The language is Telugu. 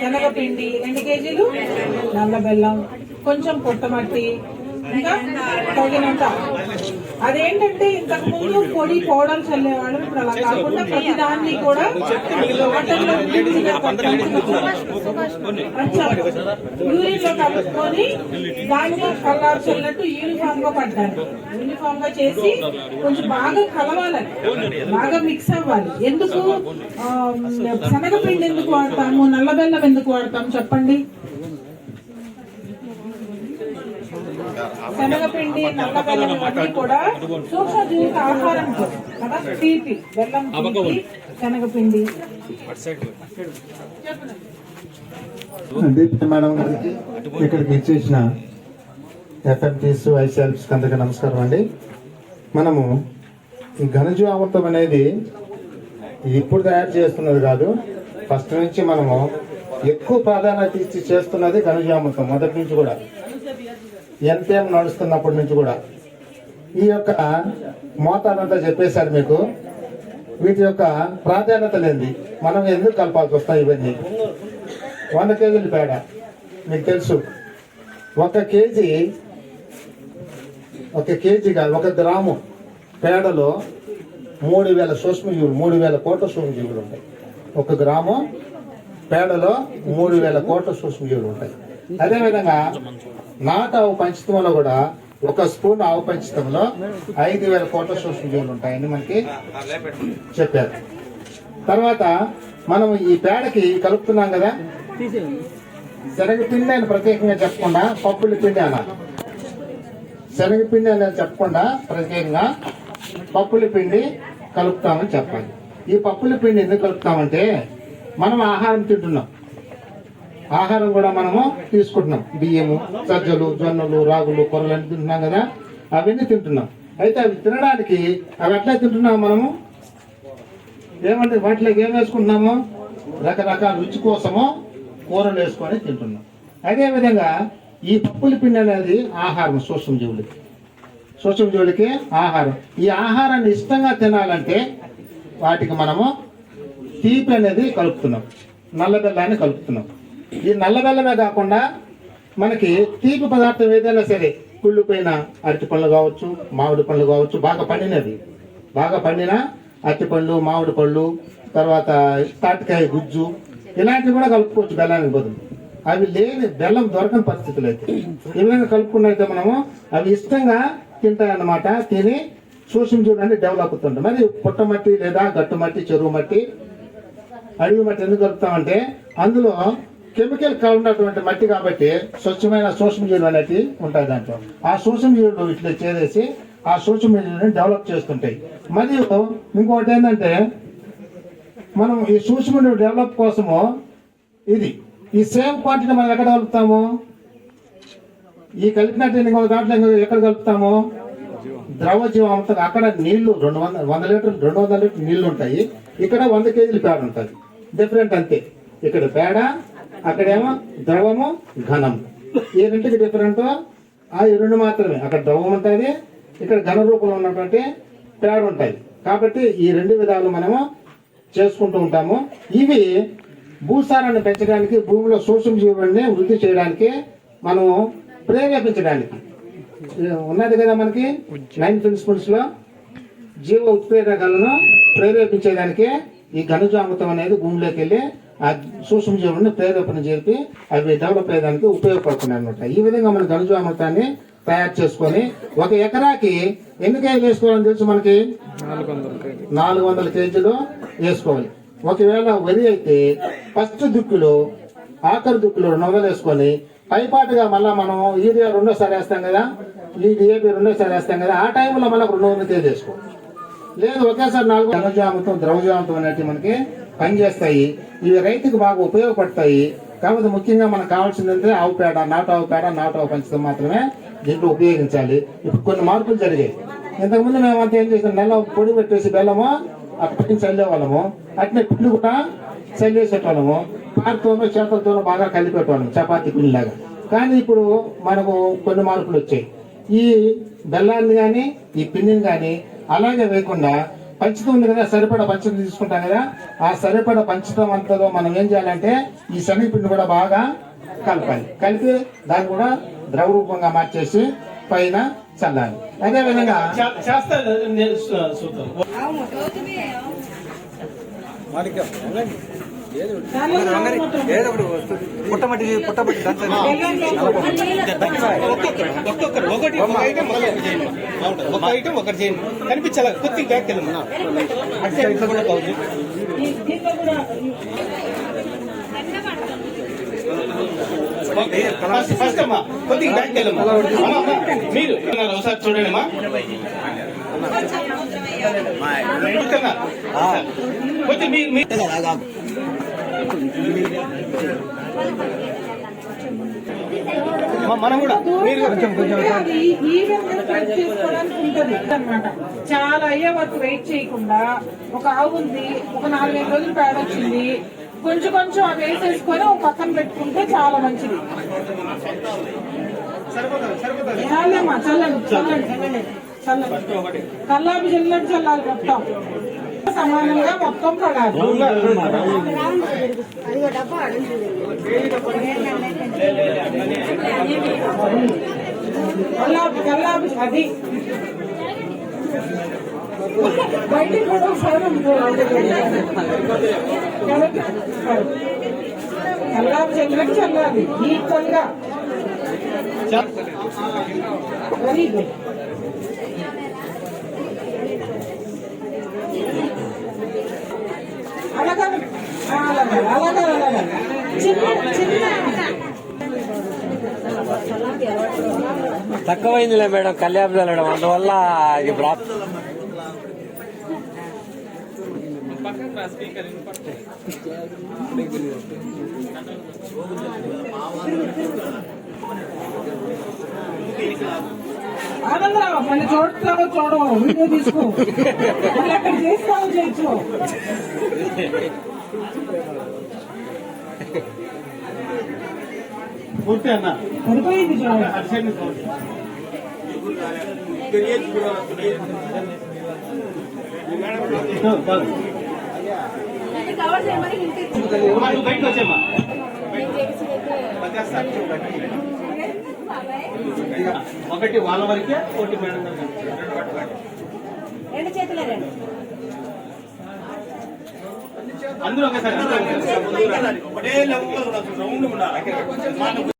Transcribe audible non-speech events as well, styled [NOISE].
శనగపిండి రెండు కేజీలు? నల్ల బెల్లం కొంచెం పొట్టమట్టి ఇంకా తగినంత. అదేంటంటే ఇంతకు ముందు పొడి పౌడర్ చల్లేవాళ్ళం ఇప్పుడు అలా కాకుండా ప్రతి దాన్ని కూడా వాటర్లో విడివిడిగా యూరిన్లో కలుపుకొని దాన్ని కలర్ చల్లినట్టు యూనిఫామ్గా పడ్డాను యూనిఫామ్గా చేసి కొంచెం బాగా కలవాలని బాగా మిక్స్ అవ్వాలి. ఎందుకు? శనగపిండి ఎందుకు వాడతాము? నల్ల బెల్లం ఎందుకు వాడతాము చెప్పండి. శనగపిండి నల్ల బెల్లం ఇవన్నీ కూడా సూక్ష్మజీవికి ఆహారం కదా? తీపి బెల్లం తీపి శనగపిండి. దీప్తి మేడం గారికి ఇక్కడికి ఇచ్చేసిన ఎఫ్ఎంటీస్ ఐసీఎల్స్ అందరికీ నమస్కారం అండి. మనము ఈ ఘనజు అమృతం అనేది ఇప్పుడు తయారు చేస్తున్నది కాదు ఫస్ట్ నుంచి మనము ఎక్కువ ప్రాధాన్యత ఇచ్చి చేస్తున్నది ఘనజు అమృతం మొదటి నుంచి కూడా. ఎన్పిఎం నడుస్తున్నప్పటి నుంచి కూడా. ఈ యొక్క మోతాదంతా చెప్పేశారు మీకు. వీటి యొక్క ప్రాధాన్యత లేనిది. మనం ఎందుకు కలపాల్సి వస్తాయి ఇవన్నీ? వంద కేజీల పేడ. మీకు తెలుసు. ఒక కేజీ ఒక కేజీ కాదు ఒక గ్రాము పేడలో మూడు వేల సూక్ష్మజీవులు మూడు వేల కోట్ల సూక్ష్మజీవులు ఉంటాయి. ఒక గ్రాము పేడలో మూడు వేల కోట్ల సూక్ష్మజీవులు ఉంటాయి. అదేవిధంగా నాటు ఆవు పంచతంలో కూడా ఒక స్పూన్ ఆవు పంచతంలో ఐదు వేల కోట్ల సూక్ష్మజీవులు ఉంటాయని మనకి చెప్పారు. తర్వాత మనం ఈ పేడకి కలుపుతున్నాం కదా? శనగపిండి అని ప్రత్యేకంగా చెప్పకుండా పప్పుల పిండి అనాలి. శనగపిండి అని చెప్పకుండా ప్రత్యేకంగా పప్పుల పిండి కలుపుతామని చెప్పాలి. ఈ పప్పుల పిండి ఎందుకు కలుపుతామంటే మనం ఆహారం తింటున్నాం. ఆహారం కూడా మనము తీసుకుంటున్నాం. బియ్యము సజ్జలు జొన్నలు రాగులు కొర్రలు అన్ని తింటున్నాం కదా. అవన్నీ తింటున్నాం. అయితే అవి తినడానికి అవి ఎట్లా తింటున్నాం మనము. ఏమంటే వాటిలోకి ఏం వేసుకుంటున్నాము? రకరకాల రుచి కోసము కూరలు వేసుకొని తింటున్నాం. అదేవిధంగా ఈ పప్పుల పిండి అనేది ఆహారం సూక్ష్మజీవులకి సూక్ష్మజీవులకి ఆహారం. ఈ ఆహారాన్ని ఇష్టంగా తినాలంటే వాటికి మనము తీపి అనేది కలుపుతున్నాం. నల్ల బెల్లాన్ని కలుపుతున్నాం. ఈ నల్ల బెల్లమే కాకుండా మనకి తీపి పదార్థం ఏదైనా సరే కుళ్ళిపోయిన అరటి పళ్ళు కావచ్చు మామిడి పళ్ళు కావచ్చు బాగా పండినవి. బాగా పండిన అరటి పళ్ళు మామిడి పళ్ళు తర్వాత తాటికాయ గుజ్జు ఇలాంటివి కూడా కలుపుకోవచ్చు బెల్లానికి బదులు. అవి లేని బెల్లం దొరకని పరిస్థితులు అయితే. ఈ విధంగా కలుపుకున్నైతే మనము అవి ఇష్టంగా తింటాయన్నమాట. తిని సూక్ష్మ చూడండి డెవలప్ అవుతుంటాయి. మరి పుట్టమట్టి లేదా గట్టు మట్టి చెరువు మట్టి అడవి మట్టి ఎందుకు కలుపుతామంటే అందులో కెమికల్ ఉన్నటువంటి మట్టి కాబట్టి స్వచ్ఛమైన సూక్ష్మజీవులు అనేది ఉంటాయి దాంట్లో. ఆ సూక్ష్మజీవులు ఇట్లా చేసేసి ఆ సూక్ష్మజీవులను డెవలప్ చేస్తుంటాయి. మరియు ఇంకోటి ఏంటంటే మనం ఈ సూక్ష్మజీవులు డెవలప్ కోసము ఇది ఈ సేమ్ క్వాంటిటీ మనం ఎక్కడ కలుపుతాము? ఈ కలిపినట్టు ఇంకో దాంట్లో ఎక్కడ కలుపుతాము? ద్రవ జీవామృతం అక్కడ నీళ్ళు రెండు వందల వంద లీటర్లు రెండు వందల లీటర్లు నీళ్ళు ఉంటాయి. ఇక్కడ వంద కేజీలు పేడ ఉంటుంది. డిఫరెంట్ అంతే. ఇక్కడ పేడ అక్కడేమో ద్రవము ఘనం ఈ రెండుకి డిఫరెంట్ ఆ ఈ రెండు మాత్రమే. అక్కడ ద్రవం ఉంటుంది ఇక్కడ ఘన రూపంలో ఉన్నటువంటి పేడ ఉంటాయి కాబట్టి ఈ రెండు విధాలు మనము చేసుకుంటూ ఉంటాము. ఇవి భూసారాన్ని పెంచడానికి భూమిలో సూక్ష్మ జీవుల్ని వృద్ధి చేయడానికి మనము ప్రేరేపించడానికి. ఉన్నది కదా మనకి? నైన్ ప్రిన్సిపల్స్లో జీవ ఉత్ప్రేరకాలను ప్రేరేపించేదానికి ఈ ఘనజామృతం అనేది భూమిలోకి వెళ్ళి ఆ సూక్ష్మ జీవులను ప్రేరేపణ చేపి అవి డెవలప్ అయ్యడానికి ఉపయోగపడుతున్నాయి అనమాట ఈ విధంగా మన ఘనజామృతాన్ని తయారు చేసుకొని ఒక ఎకరాకి ఎన్ని కేజీలు వేసుకోవాలని తెలుసు మనకి? నాలుగు వందల కేజీలు వేసుకోవాలి. ఒకవేళ వరి అయితే ఫస్ట్ దుక్కులో ఆఖరి దుక్కులో రెండు వందలు వేసుకొని పైపాటుగా మళ్ళా మనం యూరియా రెండోసారి వేస్తాం కదా ఈ డిఏపి రెండోసారి వేస్తాం కదా ఆ టైంలో మళ్ళీ రెండు వందల కేజీ వేసుకోవాలి. లేదు ఒకేసారి నాలుగు ఘనజామృతం ద్రవజామృతం అనేటివి మనకి పనిచేస్తాయి. ఇవి రైతుకు బాగా ఉపయోగపడతాయి. కాకపోతే ముఖ్యంగా మనకు కావాల్సింది అంటే ఆవు పేడ నాటు ఆవు పేడ నాటు ఆవు పంచడం మాత్రమే దీంట్లో ఉపయోగించాలి. ఇప్పుడు కొన్ని మార్పులు జరిగాయి. ఇంతకుముందు మేము అంతా ఏం చేసాం? నెల పొడి పెట్టేసి బెల్లము అప్పటి నుంచి చల్లేవాళ్ళము. అట్నే పిండి కూడా చల్లేసేటోళ్ళము. పారతోనూ చేతులతోనూ బాగా కలిపేటోళ్ళము చపాతీ పిండిలాగా. కానీ ఇప్పుడు మనకు కొన్ని మార్పులు వచ్చాయి. ఈ బెల్లాన్ని కానీ ఈ పిండిని కానీ అలాగే వేయకుండా పంచతం ఉంది కదా సరిపడా పంచతం తీసుకుంటాం కదా ఆ సరిపడా పంచతం అంతలో మనం ఏం చేయాలంటే ఈ శనగపిండి కూడా బాగా కలపాలి. కలిపి దాన్ని కూడా ద్రవ రూపంగా మార్చేసి పైన చల్లాలి. అదే విధంగా పుట్టమట్టి పుట్టమట్టి ఒక్కొక్కరు ఒకటి ఒక ఐటమ్ ఒకటి చేయండి. ఒక ఐటమ్ ఒకటి చేయండి కనిపించాలి కొద్దిగా బ్యాక్ కూడా ఫస్ట్ అమ్మా కొద్దిగా బ్యాక్ వెళ్ళమ్మా మీరు ఒకసారి చూడండి అమ్మా మీరు మనం కూడా. మీరు కొంచెం కొంచెం చాలా అయ్యే వరకు వెయిట్ చేయకుండా ఒక ఆవు ఉంది ఒక నాలుగైదు రోజులు పేడ వచ్చింది కొంచెం కొంచెం అవి వేసేసుకొని ఒక పక్కన పెట్టుకుంటే చాలా మంచిది. చాలమ్మా చల్లండి చల్లండి చల్లండి. కల్లాపి చల్లండి చల్లాలి మొత్తం. సమానంగా మొత్తం పడాలి. కల్లాపి కల్లాపి అది. బయటికి కూడా ఒకసారి. కల్లాపి చల్లని చల్లాలి ఈక్వల్గా వెరీ గుడ్ అలాగా అలాగా అలాగా అలాగా చిన్న చిన్న తక్కువైందిలే మేడం కళ్యాణ్ వెళ్ళడం అందువల్ల ఇది చూడతావో చూడవు వీడియో తీసుకో. [LAUGHS] మళ్ళీ అక్కడ చేస్తావో చేయొచ్చు. పూర్తి అన్న. సరిపోయింది బయటకు వచ్చేమ్మా. ఒకటి వాళ్ళ వరకే ఒకటి మేడం. రెండు చేతులే రండి. అందరూ ఒకసారి. ఒకటే. రౌండ్ ఉండాలి